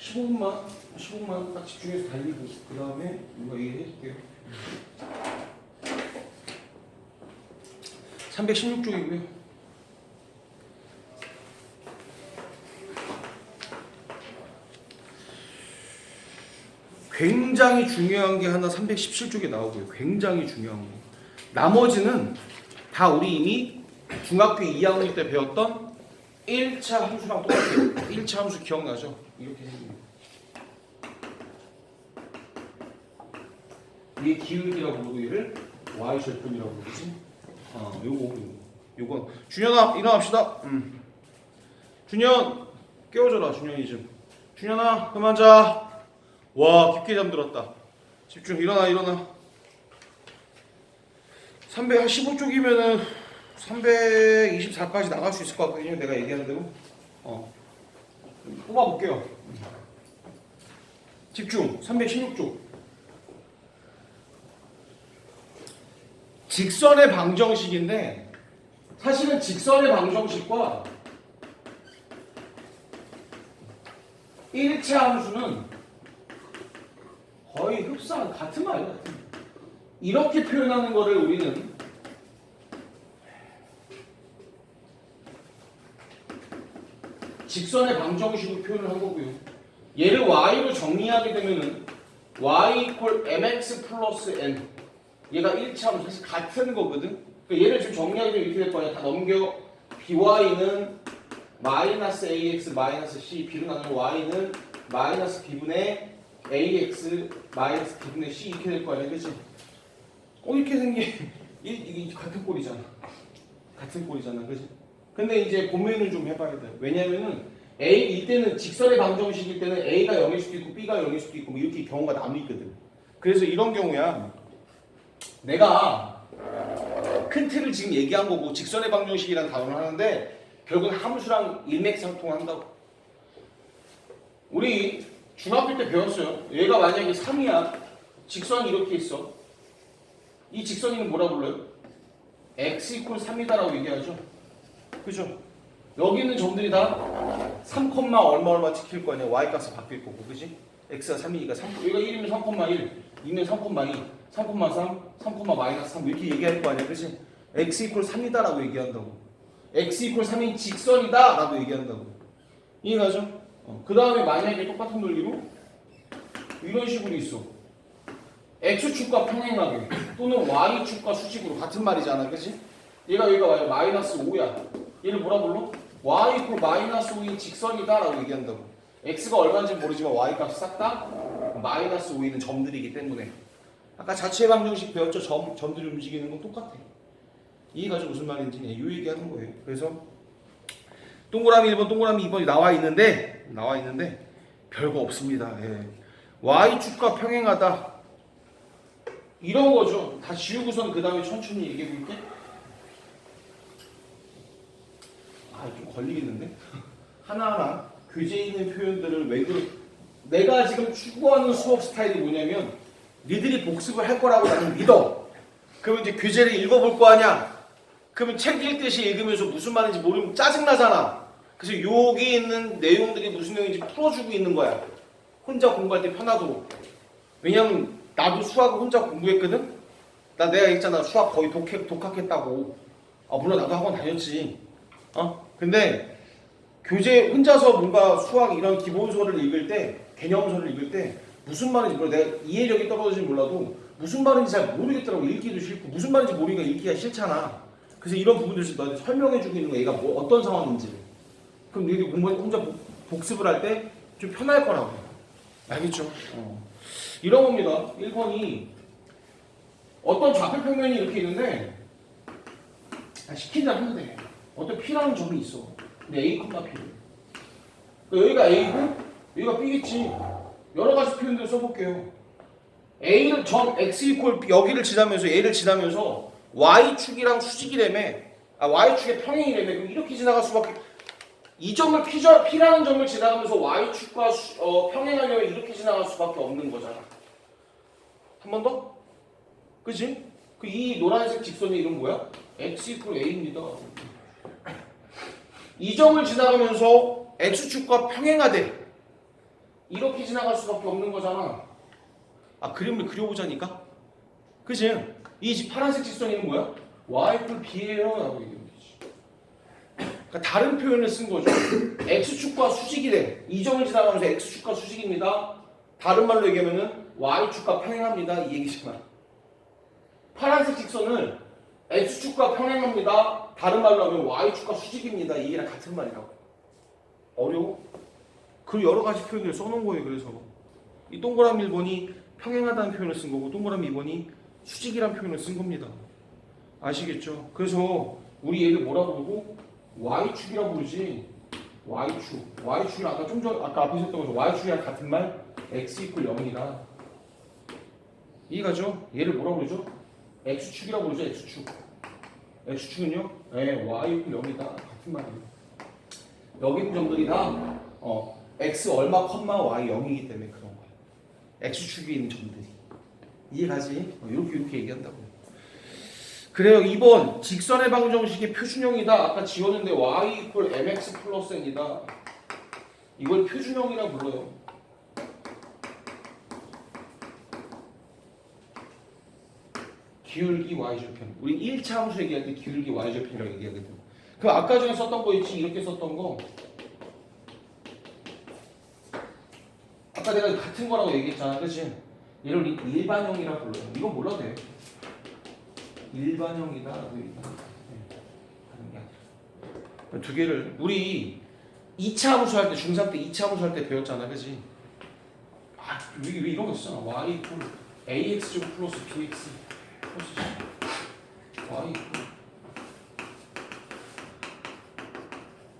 15분만 15분만 딱 집중해서 달리고 그 다음에 이거 얘기해줄게요. 316쪽이고요. 굉장히 중요한 게 하나 317쪽에 나오고요. 굉장히 중요한 거. 나머지는 다 우리 이미 중학교 2학년 때 배웠던 1차 함수랑 똑같아요. 1차 함수 기억나죠? 이렇게 생긴 이게 기울기라고 부르고 얘를 y 절편이라고 부르지. 어, 요거 요거. 준현아 일어납시다. 음. 준현 깨워줘라 준현이 좀. 준현아 그만 자. 와 깊게 잠들었다. 집중 일어나 일어나. 315쪽이면은 324까지 나갈 수 있을 것 같거든요. 내가 얘기하는 대로. 어. 뽑아볼게요. 집중. 316쪽. 직선의 방정식인데 사실은 직선의 방정식과 1차 함수는 거의 흡사한 같은 말이야. 이렇게 표현하는 거를 우리는 직선의 방정식으로 표현을 한 거고요. 얘를 y로 정리하게 되면은 y equal mx 플러스 n 얘가 1차로 사실 같은 거거든. 그러니까 얘를 지금 정리하게 되면 이렇게 될 거야. 다 넘겨. by는 마이너스 ax 마이너스 c b로 나누면 y는 마이너스 b분의 ax 마이너스 b분의 c 이렇게 될거 아니야, 그렇지? 어 이렇게 생긴 이 이게 같은 꼴이잖아. 같은 꼴이잖아, 그렇지? 근데 이제 고민을 좀 해봐야 돼. 왜냐면은 a 이때는 직선의 방정식일 때는 a가 0일 수도 있고 b가 0일 수도 있고 뭐 이렇게 경우가 나뉘거든. 그래서 이런 경우야. 내가 큰 틀을 지금 얘기한 거고 직선의 방정식이라는 단어를 하는데 결국은 함수랑 일맥상통한다고. 우리 중학교 때 배웠어요. 얘가 만약에 3이야. 직선이 이렇게 있어. 이 직선이는 뭐라 불러요? x 이퀄 3이다라고 얘기하죠. 그죠? 여기 있는 점들이 다 3, 얼마 얼마 지킬 거 아니야. y 값이 바뀔 거고. 그지? x가 3이니까 3, 여기가 1이면 3,1, 2면 3,2, 3,3, 3, 마이너스 3 이렇게 얘기할 거 아니야. 그지? x 이퀄 3이다 라고 얘기한다고. x 이퀄 3인 직선이다 라고 얘기한다고. 이해가죠? 어, 그 다음에 만약에 똑같은 논리로 이런 식으로 있어. x축과 평행하게 또는 y축과 수직으로 같은 말이잖아. 그지? 얘가 여기가. 마이너스 5야. 얘를 뭐라 불러? y 이퀄 마이너스 5인 직선이다 라고 얘기한다고. x가 얼마인지 모르지만 y 값이 싹 다 마이너스 5이는 점들이기 때문에 아까 자체 방정식 배웠죠? 점, 점들이 움직이는 건 똑같아. 이해가죠? 무슨 말인지 이 얘기하는 거예요. 그래서 동그라미 1번, 동그라미 2번이 나와 있는데 나와 있는데 별거 없습니다. 예. y축과 평행하다. 이런 거죠. 다 지우고선 그 다음에 천천히 얘기해 볼게. 아, 좀 걸리겠는데? 하나하나 교재에 있는 표현들을 왜 그러... 내가 지금 추구하는 수업 스타일이 뭐냐면 니들이 복습을 할 거라고 나는 믿어. 그러면 이제 교재를 읽어볼 거 아니야? 그러면 책 읽듯이 읽으면서 무슨 말인지 모르면 짜증나잖아. 그래서 여기 있는 내용들이 무슨 내용인지 풀어주고 있는 거야. 혼자 공부할 때 편하도록. 왜냐면 나도 수학을 혼자 공부했거든? 나 내가 있잖아. 수학 거의 독해, 독학했다고. 아, 물론 나도 학원 다녔지. 어? 근데 교재 혼자서 뭔가 수학 이런 기본서를 읽을 때, 개념서를 읽을 때 무슨 말인지 몰라. 내가 이해력이 떨어지지 몰라도 무슨 말인지 잘 모르겠더라고. 읽기도 싫고 무슨 말인지 모르니까 읽기가 싫잖아. 그래서 이런 부분들을 너한테 설명해주고 있는 거야. 얘가 뭐 어떤 상황인지. 그럼 너희들이 공부 혼자 복- 복습을 할 때 좀 편할 거라고. 알겠죠? 어. 이런 겁니다. 1번이 어떤 좌표 평면이 이렇게 있는데 아, 시킨 대로 하면 돼. 어떤 P라는 점이 있어. 근데 A, P. 여기가 A고 여기가 B겠지. 여러 가지 표현들을 써볼게요. A를 점 X 이퀄 여기를 지나면서 A를 지나면서 Y축이랑 수직이라며 아 Y축의 평행이라며 그럼 이렇게 지나갈 수밖에 이 점을 P점, P라는 점을 지나가면서 Y축과 수- 어, 평행하려면 이렇게 지나갈 수밖에 없는 거잖아. 한 번 더? 그지? 그 이 노란색 직선의 이름 뭐야? X 이퀄 A입니다. 이 점을 지나가면서 X축과 평행하되 이렇게 지나갈 수밖에 없는 거잖아. 아 그림을 그려보자니까. 그지? 이 지- 파란색 직선이는 뭐야? y플 b예요 라고 얘기하는 거지. 그러니까 다른 표현을 쓴 거죠. x축과 수직이래. 이 점을 지나가면서 x축과 수직입니다. 다른 말로 얘기하면은 y축과 평행합니다. 이 얘기잖아. 파란색 직선을 x축과 평행합니다. 다른 말로 하면 y축과 수직입니다. 이 얘기랑 같은 말이라고. 어려워? 그 여러 가지 표현을 써놓은 거예요. 그래서 이 동그라미 1번이 평행하다는 표현을 쓴 거고 동그라미 2번이 수직이라는 표현을 쓴 겁니다. 아시겠죠? 그래서 우리 얘를 뭐라고 부르고 y축이라고 부르지. y축. y축이 아까 좀 전 아까 앞에서 했던 거죠. y축이랑 같은 말 x 이퀄 0이다. 이해가죠? 얘를 뭐라고 그러죠? x축이라고 그러죠. x축. X축은요? 네, y 이퀄 0이다. 같은 말이에요. 여기 있는 점들이 다 어, x 얼마 컴마 y 0이기 때문에 그런 거야. x축에 있는 점들이. 이해가지? 어, 이렇게 이렇게 얘기한다고. 그래요. 2번 직선의 방정식의 표준형이다. 아까 지웠는데 y 이퀄 mx 플러스 n이다. 이걸 표준형이라 불러요. 기울기 y절편. 우리 1차 함수 얘기할 때 기울기 y절편이라고 얘기하거든. 그 아까 전에 썼던 거 있지? 이렇게 썼던 거. 아까 내가 같은 거라고 얘기했잖아. 그치? 얘를 일반형이라 불러요. 이건 몰라도 돼. 일반형이다. 거야. 네. 두 개를 우리 2차 함수 할 때 중3 때 2차 함수 할 때 배웠잖아. 그치? 아, 왜, 왜 이런 거 있잖아. y 이퀄 ax 제곱 플러스 bx.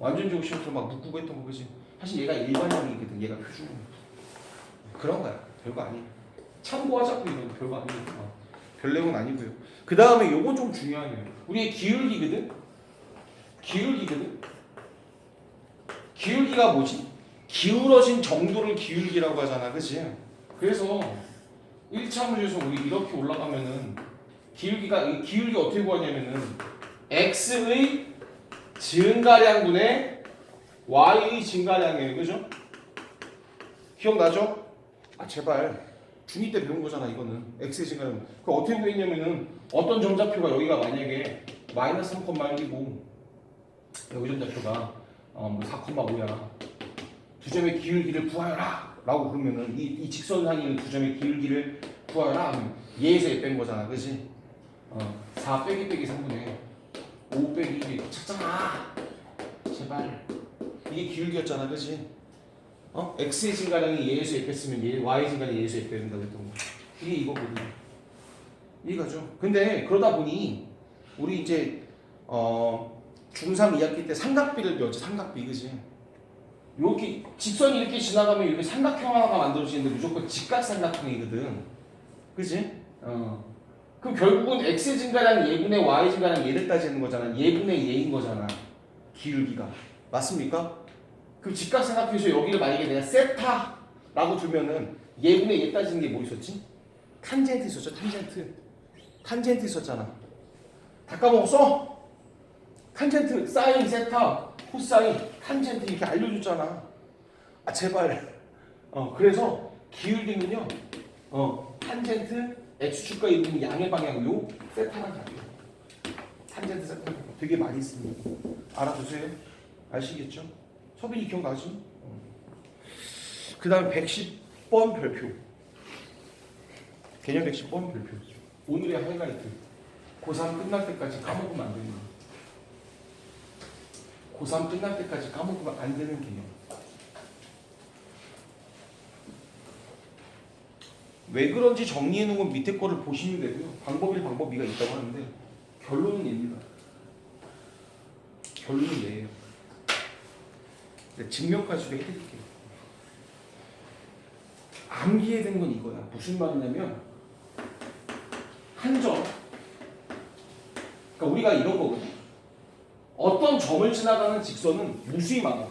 완전 시험처럼 막 묶고 했던 거 그지? 사실 얘가 일반형이거든. 얘가 표준형. 그런 거야. 별거 아니야. 참고하자고 이런 거 별거 아니니까. 별 내용은 아니고요. 그 다음에 요건 좀 중요하네요. 우리의 기울기거든. 기울기거든. 기울기가 뭐지? 기울어진 정도를 기울기라고 하잖아, 그치? 그래서 1차 문제에서 우리 이렇게 올라가면은 기울기가 이 기울기 어떻게 구하냐면은 x의 증가량분의 y의 증가량이에요, 그죠? 기억나죠? 아 제발. 중2 때 배운 거잖아 이거는. X의 증가량 그 어떻게 구했냐면은 어떤 점좌표가 여기가 만약에 마이너스 3,1이고 여기 점좌표가 어뭐 4,5야. 두 점의 기울기를 구하여라. 라고 그러면은 이, 이 직선 상에 있는 두 점의 기울기를 구하여라. 하면 얘에서 얘 뺀 거잖아. 그지? 어 4 빼기 빼기 3분의 5 빼기 1 찾잖아 제발 이게 기울기였잖아 그지? 어? x의 증가량이 얘에서 얘 뺐으면 얘 y의 증가량이 얘에서 얘 빼는다고 했던 거 이게 이거거든 이해가죠? 근데 그러다 보니 우리 이제 어 중3 2학기 때 삼각비를 배웠지 삼각비 그지? 이렇게 직선이 이렇게 지나가면 이렇게 삼각형 하나가 만들어지는데 무조건 직각삼각형이거든 그지? 어. 그럼 결국은 x 증가량 예분의 y 증가량 얘를 따지는 거잖아. 예분의 얘인 거잖아. 기울기가. 맞습니까? 그 직각 삼각형에서 여기를 만약에 내가 세타라고 두면은 예분의 얘 따지는 게 뭐 있었지? 탄젠트 있었죠 탄젠트. 탄젠트 있었잖아. 다 까먹었어? 탄젠트 사인 세타 코사인 탄젠트 이렇게 알려줬잖아. 아 제발. 어 그래서 기울기는요 어 탄젠트 x축과 있는 양의 방향 요 세타랑 같아요 탄젠트 세타 되게 많이 씁니다. 알아두세요. 아시겠죠? 서빈이 기억나지? 그 다음 110번 별표. 개념 110번 별표 오늘의 하이라이트. 고3 끝날 때까지 까먹으면 안 되는 거. 고3 끝날 때까지 까먹으면 안 되는 개념 왜 그런지 정리해 놓은 건 밑에 거를 보시면 되고요 방법일 방법이가 있다고 하는데 결론은 얘입니다 결론은 얘예요 증명까지도 해드릴게요. 암기해야 되는 건 이거야. 무슨 말이냐면 한 점. 그러니까 우리가 이런 거거든. 어떤 점을 지나가는 직선은 무수히 많아.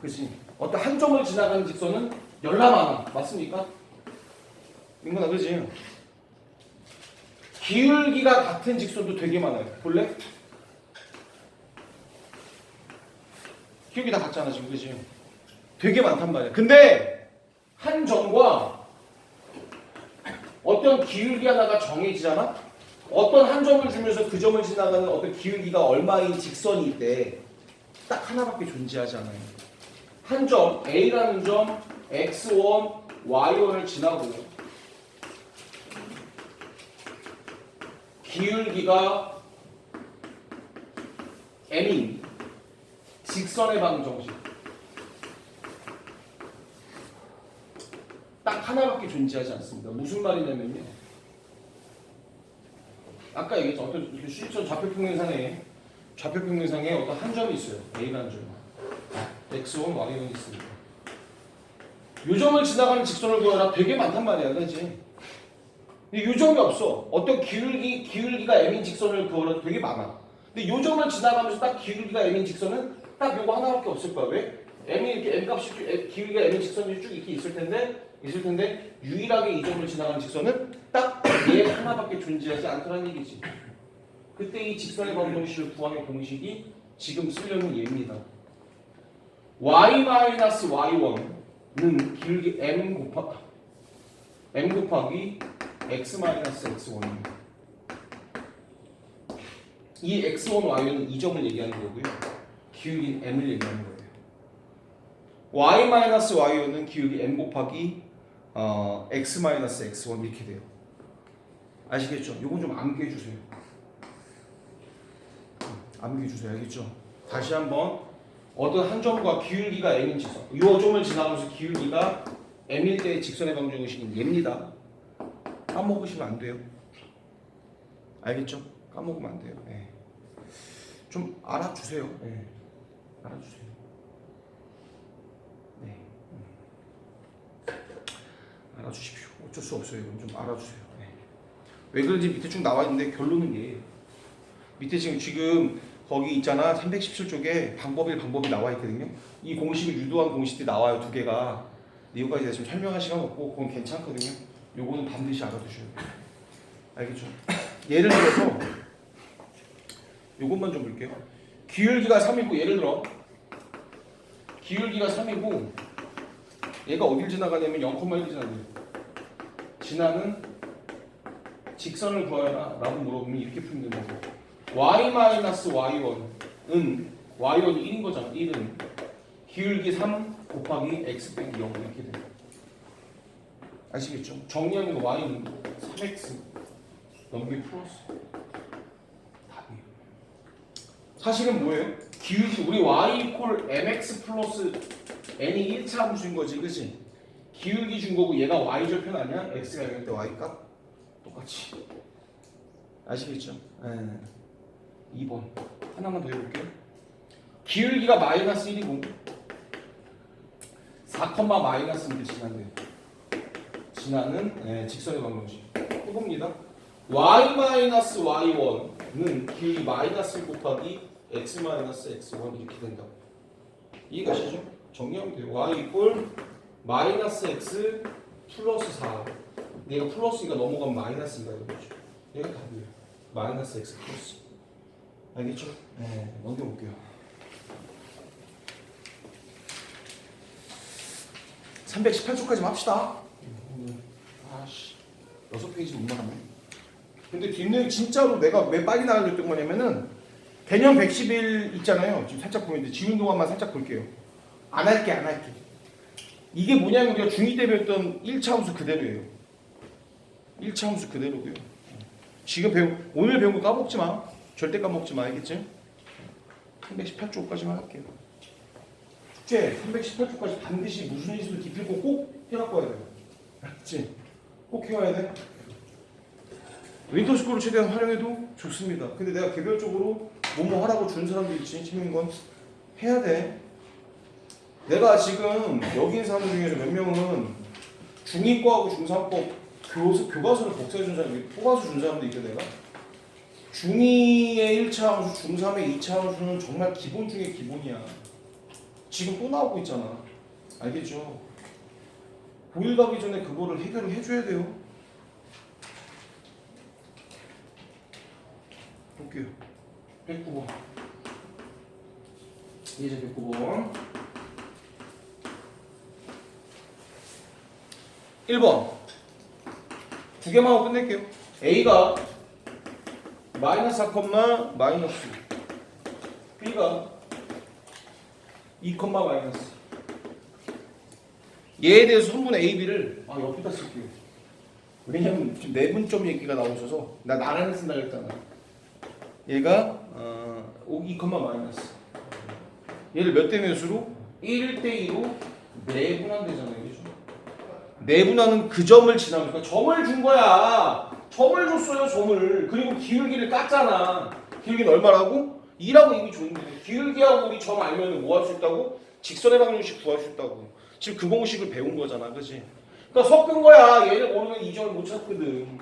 그렇지? 어떤 한 점을 지나가는 직선은 열나 많아. 맞습니까? 민구나 그렇지? 기울기가 같은 직선도 되게 많아요. 볼래? 기울기 다 같잖아 지금 그지? 되게 많단 말이야. 근데 한 점과 어떤 기울기 하나가 정해지잖아? 어떤 한 점을 주면서 그 점을 지나가는 어떤 기울기가 얼마인 직선이 있대. 딱 하나밖에 존재하지 않아요. 한 점, A라는 점, X1, Y1을 지나고 기울기가 M인 직선의 방정식 딱 하나밖에 존재하지 않습니다. 무슨 말이냐면요. 아까 얘기했죠. 어떤 이렇게 수직선 좌표평면상에 좌표평면상에 어떤 한 점이 있어요. A라는 점. X1, Y1이 있습니다. 요 점을 지나가는 직선을 구하라 되게 많단 말이야, 그렇지? 근데 요 점이 없어. 어떤 기울기 기울기가 M인 직선을 구하라 되게 많아. 근데 요 점을 지나가면서 딱 기울기가 M인 직선은 딱 요거 하나밖에 없을 거야. 왜? M이 이렇게 M 값이 기울기가 M인 직선이 쭉 이렇게 있을 텐데 있을 텐데 유일하게 이 점을 지나가는 직선은 딱 얘 하나밖에 존재하지 않더라는 얘기지. 그때 이 직선의 방정식을 구하는 공식이 지금 쓰려는 얘입니다. y-y1 은 기울기 m 곱하 m 곱하기 x-x1입니다. 이 x1y는 이 점을 얘기하는 거고요. 기울기 m을 얘기하는 거예요. y-y는 기울기 m 곱하기 어, x-x1 이렇게 돼요. 아시겠죠? 요건 좀 암기해 주세요. 암기해 주세요. 알겠죠? 다시 한번 어떤 한 점과 기울기가 m인 직선. 이 점을 지나가면서 기울기가 m일 때의 직선의 방정식인 얘입니다. 까먹으시면 안 돼요. 알겠죠? 까먹으면 안 돼요. 예. 좀 알아주세요. 예. 알아주세요. 네. 음. 알아주십시오. 어쩔 수 없어요. 이건 좀 알아주세요. 예. 왜 그런지 밑에 쭉 나와 있는데 결론은 얘예요. 밑에 지금 지금 거기 있잖아 317쪽에 방법일 방법이 나와 있거든요. 이 공식을 유도한 공식들이 나와요 두 개가. 이거까지 내가 지금 설명할 시간 없고 그건 괜찮거든요. 요거는 반드시 알아두셔야 돼요. 알겠죠? 예를 들어서 요것만 좀 볼게요. 기울기가 3이고 예를 들어 기울기가 3이고 얘가 어딜 지나가냐면 0,1을 지나가요. 지나는 직선을 구하여라 라고 물어보면 이렇게 풀면 되는 거고 y-y1은 y1이 1인 거잖아 1은 기울기 3 곱하기 x 빼기 0 이렇게 돼요 아시겠죠? 정리하면 y는 3x 넘기 플러스 답이에요 사실은 뭐예요? 기울기 우리 y 이퀄 mx 플러스 n이 1차 함수인 거지 그지? 기울기 준 거고 얘가 y절편 아니야? x가 0일 때 y값 똑같이 아시겠죠? 네. 2번 하나만 더 해볼게요. 기울기가 마이너스 1이고 4, 마이너스 1을 지난대요. 지나는 네, 직선의 방정식. 해봅니다. y 마이너스 y1은 기울기 마이너스 1 곱하기 x 마이너스 x1 이렇게 된다. 이해가시죠? 정리하면 돼요. y 이꼴 마이너스 x 플러스 4. 얘가 플러스 2가 넘어가면 마이너스 2가 되는 거죠. 얘가 답이에요. 마이너스 x 플러스. 알겠죠? 네, 넘겨볼게요. 318초까지 합시다. 아씨, 6페이지 못 나가네. 근데 뒷내용 진짜로 내가 왜 빨리 나가려던 거냐면은 개념 111 있잖아요. 지금 살짝 보이는데 지운 동안만 살짝 볼게요. 안 할게, 안 할게. 이게 뭐냐면 우리가 중2 때 배웠던 1차 함수 그대로예요. 1차 함수 그대로고요. 지금 배운 오늘 배운 거 까먹지 마. 절대 까먹지 마. 알겠지? 318쪽까지만 할게요. 숙제 318쪽까지 반드시 무슨 일수도 기필고 꼭 해갖고 와야 돼요. 알았지? 꼭 해와야 돼. 윈터스쿨을 최대한 활용해도 좋습니다. 근데 내가 개별적으로 뭐뭐 하라고 준 사람도 있지. 재밌는 건 해야 돼. 내가 지금 여기 있는 사람들 중에서 몇 명은 중이과하고 중삼법 교수, 교과서를 복사해 준 사람이 뽑아서 준 사람도 있고 내가 중2의 1차 함수, 중3의 2차 함수는 정말 기본 중에 기본이야. 지금 또 나오고 있잖아. 알겠죠? 고1 가기 전에 그거를 해결을 해줘야 돼요. 볼게요. 109번. 예제 109번. 1번 두 개만 하고 끝낼게요. A가 마이너스 4, 마이너스 B가 2, 마이너스 얘에 대해서 성분의 A, B를 아 옆에다 쓸게요. 왜냐면 지금 내분점 얘기가 나오셔서 나 나란히 쓴다고 했잖아. 얘가 어, 2, 마이너스 얘를 몇 대 몇으로? 1대 2로 내분한대잖아요. 그죠? 내분하는 그 점을 지나니까 점을 준 거야. 점을 줬어요, 점을. 그리고 기울기를 깠잖아. 기울기는 얼마라고? 2라고 이미 줬는데 기울기하고 우리 점 알면 뭐 할 수 있다고? 직선의 방정식 구할 수 있다고. 지금 그 공식을 배운 거잖아, 그지? 그러니까 섞은 거야. 얘를 모르면 이 점을 못 찾거든.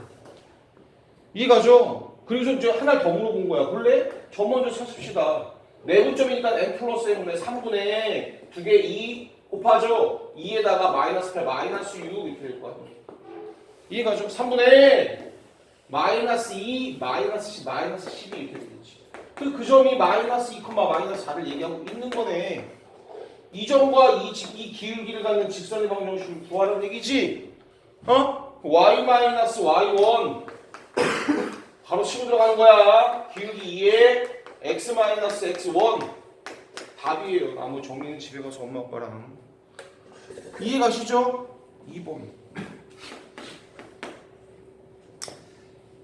이해가죠? 그래서 이제 하나 더 물어본 거야. 원래 점 먼저 찾읍시다. 내분점이니까 n 플러스 n분의 3분의 2개 2 곱하죠. 2에다가 마이너스 8 마이너스 6 이렇게 될거 아니야. 이해가죠? 3분의 마이너스 2 마이너스 10 마이너스 12 이렇게 되겠지. 그, 그 점이 마이너스 2, 마이너스 4를 얘기하고 있는 거네. 이 점과 이, 직- 이 기울기를 갖는 직선의 방정식을 구하라는 얘기지. 어? y 마이너스 y1 바로 치고 들어가는 거야. 기울기 2에 x 마이너스 x1 답이에요. 나머지 정리는 집에 가서 엄마 아빠랑 이해 가시죠? 2번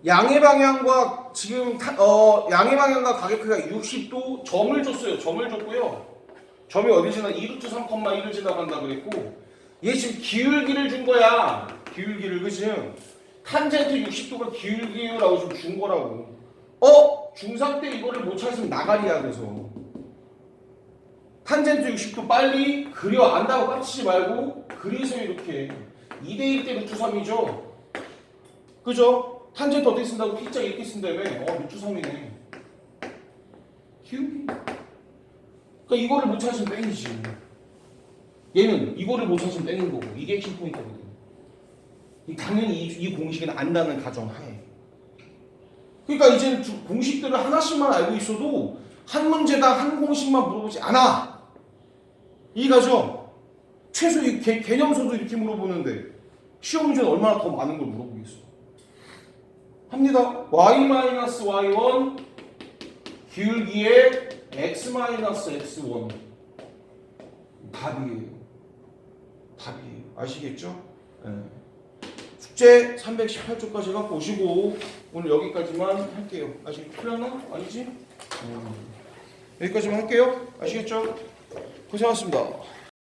양의 방향과 지금 타- 어 양의 방향과 가격표가 60도 점을 줬어요. 점을 줬고요. 점이 어디 지나 2루트 3,1을 지나간다 그랬고 얘 지금 기울기를 준 거야. 기울기를 그치? 탄젠트 60도가 기울기라고 좀준 거라고. 어? 중3 때 이거를 못 찾으면 나가리야 그래서. 탄젠트 60도 빨리 그려 안다고 깝치지 말고 그리서 이렇게 2대1 때 루트 3이죠. 그죠? 탄젠트 어떻게 쓴다고 T자 이렇게 쓴다며. 어 3이네. 기울기. 그러니까 이거를 못 찾으면 땡이지. 얘는 이거를 못 찾으면 땡인 거고 이게 핵심 포인트거든. 이- 당연히 이, 이 공식은 안다는 가정하에. 그러니까 이제는 두- 공식들을 하나씩만 알고 있어도 한 문제당 한 공식만 물어보지 않아. 이해가죠? 최소 이 개, 개념서도 이렇게 물어보는데 시험 문제는 얼마나 더 많은 걸 물어보겠어. 합니다. y-y1 기울기에 x-x1 답이에요. 답이에요. 아시겠죠? 네. 숙제 318쪽까지 갖고 오시고 오늘 여기까지만 할게요. 아직 필요하나? 아니지? 음. 여기까지만 할게요. 아시겠죠? 고생하셨습니다.